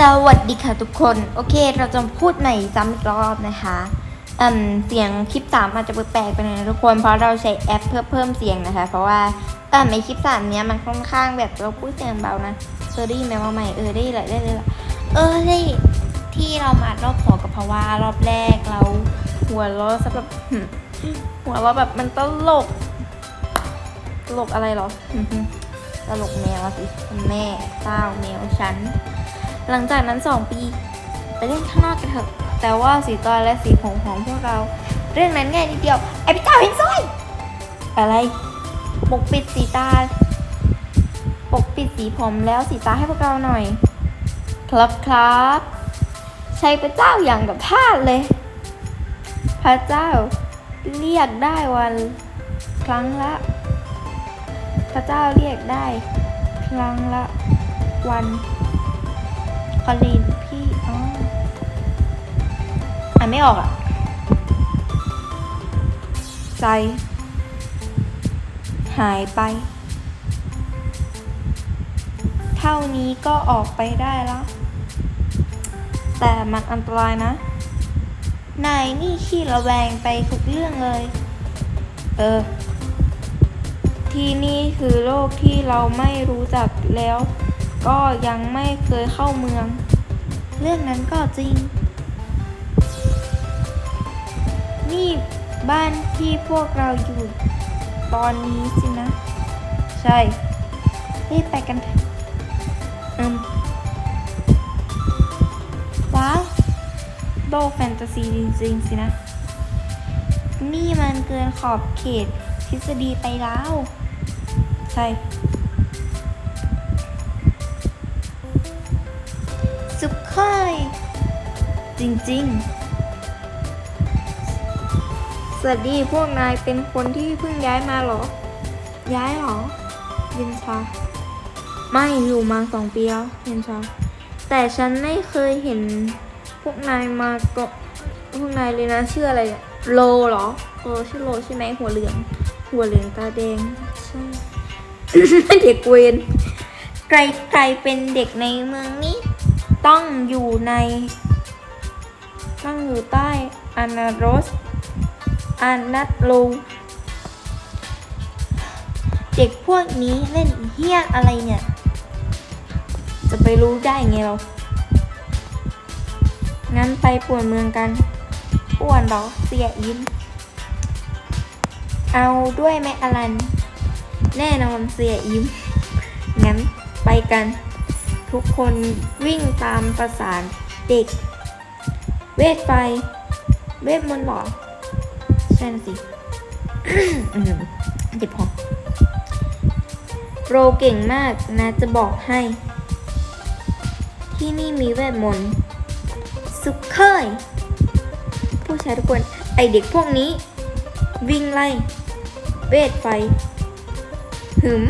สวัสดีค่ะทุกคน โอเค เราจะพูดใหม่ซ้ำอีกรอบนะคะอืมเสียงคลิปสามอาจจะแปลกไปหน่อยนะทุกคนเพราะเราใช้แอปเพื่อเพิ่มเสียงนะคะ เพราะว่าเออในคลิปสามเนี้ยมันค่อนข้างแบบเราพูดเสียงเบานะเออได้ยินไหมว่าใหม่เออได้เลยได้เลยละเออได้ที่เรามารอบสองกับเพราะว่ารอบแรกเราหัวเราะสำหรับหัวเราะแบบมันตลกตลกอะไรหรอตลกแมวสิแม่เต้าแมวฉัน หลังจากนั้นสองปี ไปเล่นข้างนอกกันเถอะแต่ว่าสีตาและสีผมของพวกเรา เรื่องนั้นง่ายนิดเดียว ไอ้พี่เจ้าเห็นสร้อยอะไรปกปิดสีตาปกปิดสีผมแล้วสีตาให้พวกเราหน่อย ครับครับใช้พระเจ้าอย่างกับทาสเลย พระเจ้าเรียกได้วัน ครั้งละ พระเจ้าเรียกได้ ครั้งละ วัน คอลีนพี่อ๋ออ่านไม่ออกอะใจ หายไป เท่านี้ก็ออกไปได้แล้ว แต่มันอันตรายนะ นายนี่ขี้ระแวงไปทุกเรื่องเลย เออ ที่นี่คือโลกที่เราไม่รู้จักแล้ว ก็ยังไม่เคยเข้าเมือง เรื่องนั้นก็จริง นี่บ้านที่พวกเราอยู่ตอนนี้สินะ ใช่รีบไปกันเถอะอืมว้าวโลกแฟนตาซีจริงๆสินะ นี่มันเกินขอบเขตทฤษฎีไปแล้ว ใช่ สุขค่อย จริงๆ สวัสดีพวกนายเป็นคนที่เพิ่งย้ายมาเหรอ ย้ายเหรอ เย็นชา ไม่อยู่มาสองปีแล้วเย็นชา แต่ฉันไม่เคยเห็นพวกนายมาก็พวกนายเลยนะชื่ออะไรอะโลเหรอเออชื่อโลใช่ไหมหัวเหลือง หัวเหลืองตาแดงใช่เด็กเวนใครใครเป็นเด็กในเมืองนี้ ต้องอยู่ในต้องอยู่ใต้อานาโรสอานัตโลเด็กพวกนี้เล่นเฮี้ยอะไรเนี่ย จะไปรู้ได้ไงเรา งั้นไปป่วนเมืองกันป่วนหรอเสียอินเอาด้วยไหมอลัน แน่นอนเสียอิมงั้นไปกัน ทุกคนวิ่งตามประสานเด็ก เวทไฟ เวทมนต์หรอใช่นสิอืมเจ็บพอโปรเก่งมากนะจะบอกให้ ที่นี่มีเวทมนต์สุขเคย ผู้ชายทุกคน ไอเด็กพวกนี้ วิ่งไล่ เวทไฟ หึม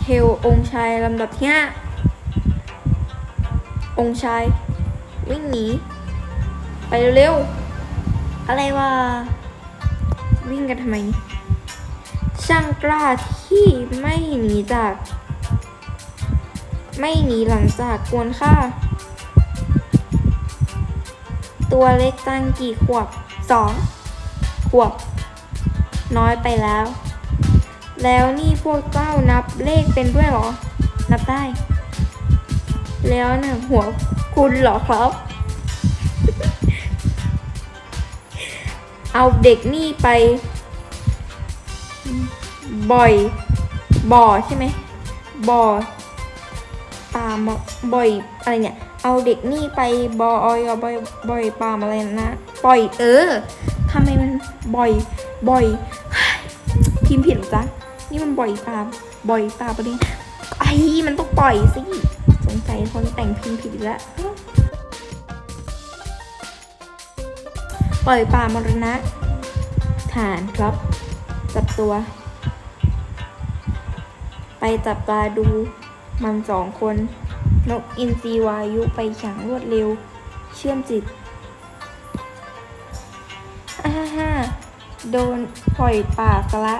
เทวองค์ชายลำดับที่ห้า องค์ชาย วิ่งหนี ไปเร็วๆ อะไรวะ วิ่งกันทำไม ช่างกล้าที่ไม่หนีจาก ไม่หนีหลังจากกวนฆ่าตัวเล็กตั้งกี่ขวบสองขวบ น้อยไปแล้ว แล้วนี่พวกเจ้านับเลขเป็นด้วยหรอ นับได้ แล้วนะหัวคุณเหรอครับ เอาเด็กนี่ไป บ่อย บ่อใช่ไหมบ่อปามบ่อยอะไรเนี่ย เอาเด็กนี่ไปบ่อยบ่อยบ่อยปามอะไรนะปล่อยเออทำไมมันบ่อย บ่อยพิมพ์ผิดหรอจ๊ะนี่มันบ่อยตามบ่อยตามประเด็นไอ้มันต้องปล่อยสิ สงสัยคนแต่งพิมพ์ผิดอีกแล้วปล่อยป่ามรณะ ฐานครับ จับตัว ไปจับตาดู มันสองคน นกอินทรีวายุไปอย่างรวดเร็ว เชื่อมจิตฮ่าฮ่าฮ่าโดนปล่อยป่ากละ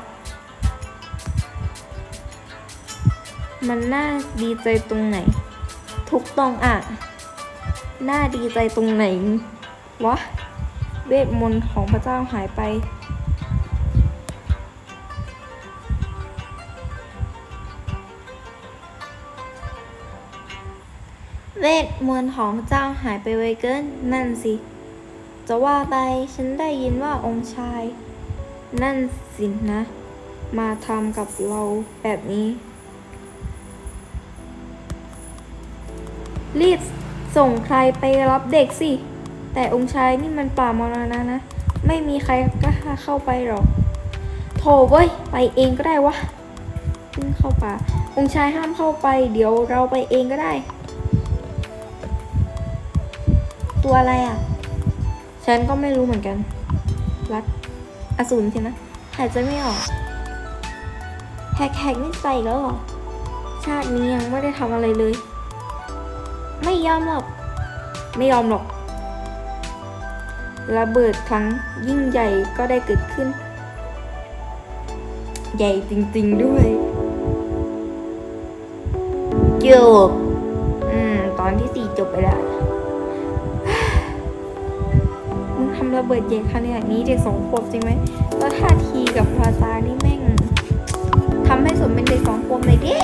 มันน่าดีใจตรงไหน ทุกตรงอะ น่าดีใจตรงไหน วะ เวทมนต์ของพระเจ้าหายไป เวทมนต์ของพระเจ้าหายไปไวเกิน นั่นสิ จะว่าไปฉันได้ยินว่าองค์ชาย นั่นสินะ มาทำกับเราแบบนี้ รีบส่งใครไปรับเด็กสิ แต่องค์ชายนี่มันป่ามรณะนะ ไม่มีใครกล้าเข้าไปหรอก โถเว้ย ไปเองก็ได้วะเพิ่งเข้าป่า องค์ชายห้ามเข้าไป เดี๋ยวเราไปเองก็ได้ ตัวอะไรอะ ฉันก็ไม่รู้เหมือนกัน รัดอสูรใช่ไหมหายใจไม่ออกแฮกแฮกนี่ใส่แล้วหรอ ชาตินี้ยังไม่ได้ทำอะไรเลย ไม่ยอมหรอก ไม่ยอมหรอก ระเบิดครั้งยิ่งใหญ่ก็ได้เกิดขึ้น ใหญ่จริง ๆด้วยจบอืม ตอนที่สี่จบไปแล้ว มึงทำระเบิดใหญ่ขนาดนี้เด็กสองขวบจริงไหม แล้วท่าทีกับภาษานี่แม่งทำให้สมเป็นเด็กสองขวบเลยดิ